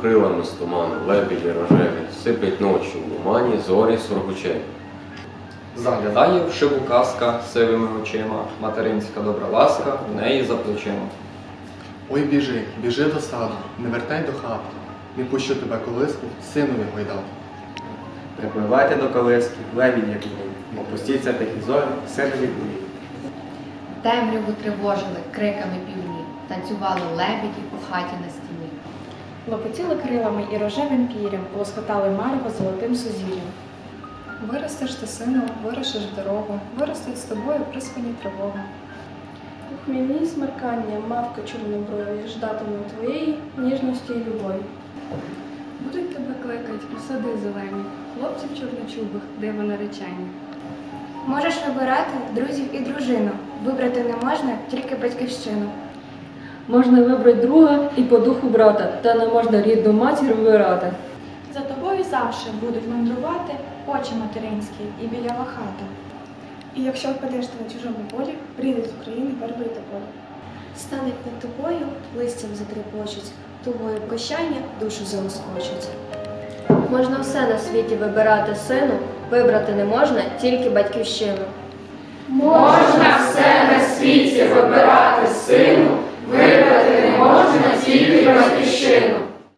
крилами з туману, лебеді рожеві, сиплять ночі в лумані, зорі сургучеві. Заглядає в шибу казка сивими очима, материнська добра ласка в неї за плечима. Ой, біжи, біжи до саду, не вертай до хати. Не пущу тебе колиску, синові гойдати. Припливайте до колиски, лебідь як мій, опустіться тихі зорі, синові дні. Темряву тривожили криками півні, танцювали лебеді по хаті на стіні. Лопотіли крилами і рожевим пірям, лоскотали марево золотим сузір'ям. Виростеш ти сину, вирушиш в дорогу, виростуть з тобою приспані тривоги. У хмільні смеркання мавка чорноброві ждатиме твоєї ніжності і любові. Будуть тебе кликать у сади зелені, хлопців чорночубих, диво наречені. Можеш вибирати друзів і дружину. Вибрати не можна тільки батьківщину. Можна вибрати друга і по духу брата, та не можна рідну матір вибирати. За тобою завше будуть мандрувати очі материнські і білява хата. І якщо впадеш ти на чужому полі, прийде з України вербою та полі. Стануть над тобою, листям затрепочуть, тугою прощання душу залоскочуть. Можна все на світі вибирати сину, вибрати не можна тільки батьківщину. Можна все на світі вибирати